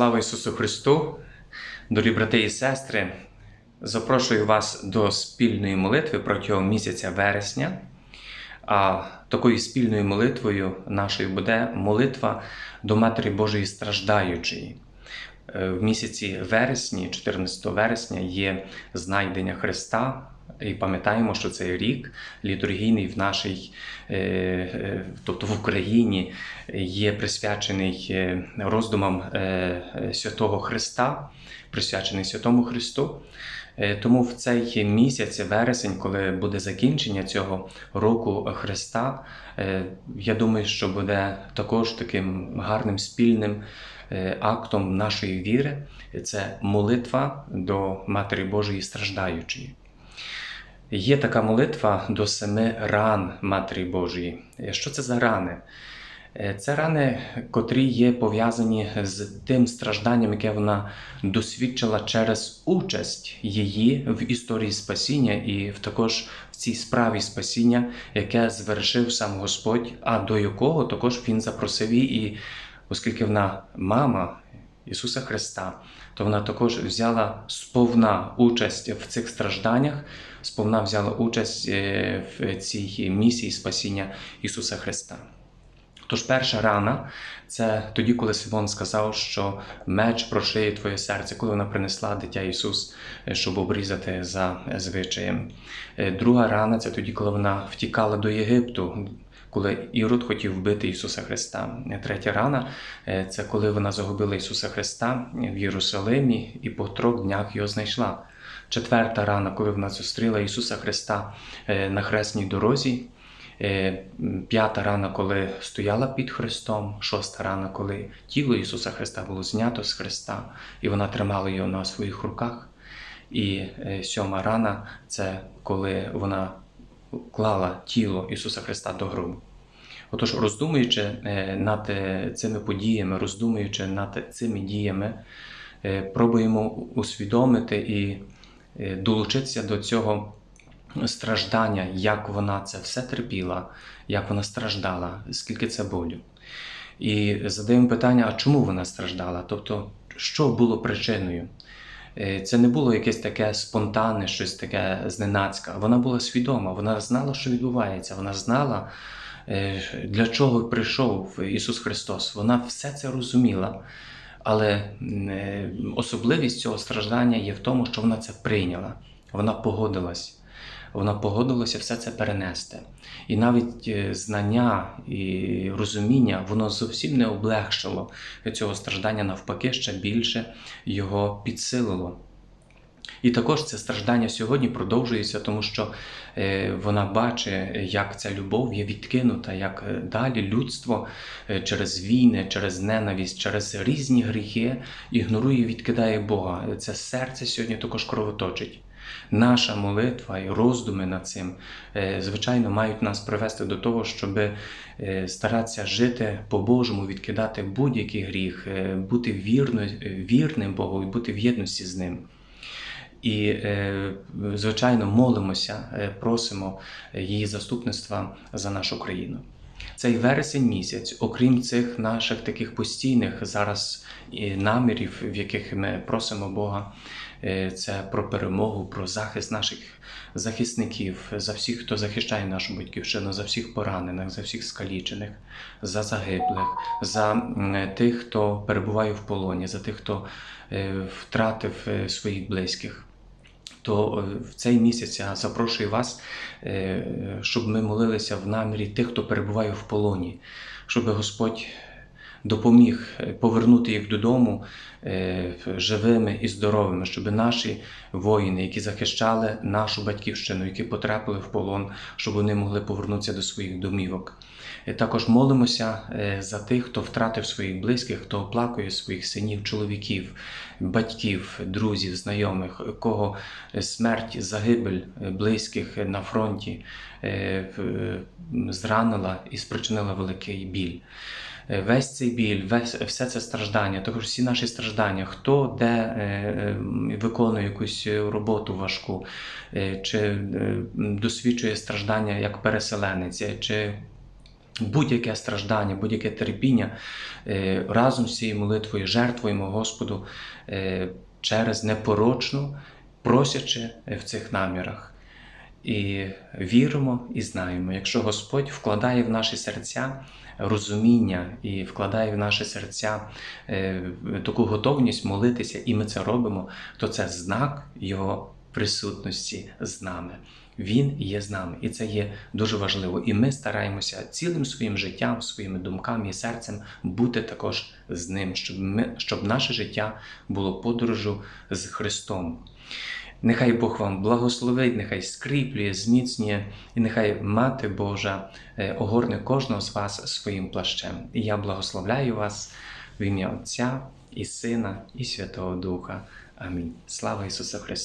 Слава Ісусу Христу! Дорогі брати і сестри! Запрошую вас до спільної молитви протягом місяця вересня. А такою спільною молитвою нашою буде молитва до Матері Божої страждаючої. Е, В місяці вересні, 14 вересня, є знайдення Христа. І пам'ятаємо, що цей рік літургійний в нашій, е, е, тобто в Україні, є присвячений е, роздумам святого Христа, присвячений Святому Христу. Тому в цей місяць, вересень, коли буде закінчення цього року Христа, я думаю, що буде також таким гарним спільним актом нашої віри. Це молитва до Матері Божої страждаючої. Є така молитва до семи ран Матері Божої. Що це за рани? Е, Це рани, котрі є пов'язані з тим стражданням, яке вона досвідчила через участь її в історії спасіння і також в цій справі спасіння, яке звершив сам Господь, а до якого також він запросив її. І оскільки вона мама Ісуса Христа, то вона також взяла сповна участь в цих стражданнях, сповна взяла участь е, в цій місії спасіння Ісуса Христа. Тож перша рана це тоді, коли Симон сказав, що меч прошиє твоє серце, коли вона принесла дитя Ісус, е, щоб обрізати за звичаєм. Е, Друга рана це тоді, коли вона втікала до Єгипту, коли Ірод хотів вбити Ісуса Христа. Третя рана е, це коли вона загубила Ісуса Христа в Єрусалимі і по трьох днях його знайшла. Четверта рана, коли вона зустріла Ісуса Христа е, на хресній дорозі. Е, П'ята рана, коли стояла під Христом, шоста рана, коли тіло Ісуса Христа було знято з Христа, і вона тримала його на своїх руках. І сьома рана це коли вона клала тіло Ісуса Христа до гробу. Отож, роздумуючи е, над е, цими подіями, роздумуючи над цими діями, е, пробуємо усвідомити і долучитися до цього страждання, як вона це все терпіла, як вона страждала, скільки це болю. І задаємо питання, а чому вона страждала? Тобто, що було причиною? Це не було якесь таке спонтанне, щось таке зненацька. Вона була свідома, вона знала, що відбувається, вона знала, для чого прийшов Ісус Христос. Вона все це розуміла. Але е, особливість цього страждання є в тому, що вона це прийняла, вона погодилась. Вона погодилася все це перенести. І навіть е, знання і розуміння воно зовсім не облегшило цього страждання, навпаки, ще більше його підсилило. І також це страждання сьогодні продовжується, тому що е, вона бачить, як ця любов є відкинута, як е, далі людство е, через війни, через ненависть, через різні гріхи ігнорує, і відкидає Бога. Це серце сьогодні також кровоточить. Наша молитва і роздуми над цим, звичайно, мають нас привести до того, щоб старатися жити по-божому, відкидати будь-який гріх, бути вірно, вірним Богу і бути в єдності з ним. І, е, звичайно, молимося, е, просимо її заступництва за нашу країну. Цей вересень місяць, окрім цих наших таких постійних зараз намірів, в яких ми просимо Бога, е, це про перемогу, про захист наших захисників, за всіх, хто захищає нашу батьківщину, за всіх поранених, за всіх скалічених, за загиблих, за тих, хто перебуває в полоні, за тих, хто е, втратив е, своїх близьких то е, в цей місяць я запрошую вас, е, щоб ми молилися в намірі тих, хто перебуває в полоні, щоб Господь допоміг е, повернути їх додому е, живими і здоровими, щоб наші воїни, які захищали нашу батьківщину, які потрапили в полон, щоб вони могли повернутися до своїх домівок. Е, Також молимося за тих, хто втратив своїх близьких, хто оплакує своїх синів, чоловіків, батьків, друзів, знайомих, кого смерть, загибель близьких на фронті зранила і спричинила великий біль. Е, Весь цей біль, весь, все це страждання, також всі наші страждання, хто де е, е, виконує якусь роботу важку, чи досвідчує страждання як переселенець, чи будь-яке страждання, будь-яке терпіння разом з цією молитвою жертвуємо Господу через непорочну, просячи в цих намірах. І віримо і знаємо, якщо Господь вкладає в наші серця розуміння і вкладає в наші серця е, таку готовність молитися, і ми це робимо, то це знак Його присутності з нами. Він є з нами, і це є дуже важливо. І ми стараємося цілим своїм життям, своїми думками і серцем бути також з ним, щоб ми, щоб наше життя було подорожу з Христом. Нехай Бог вам благословить, нехай скріплює, зміцнює, і нехай Мати Божа е, огорне кожного з вас своїм плащем. І я благословляю вас в ім'я Отця і Сина, і Святого Духа. Амінь. Слава Ісусу Христу!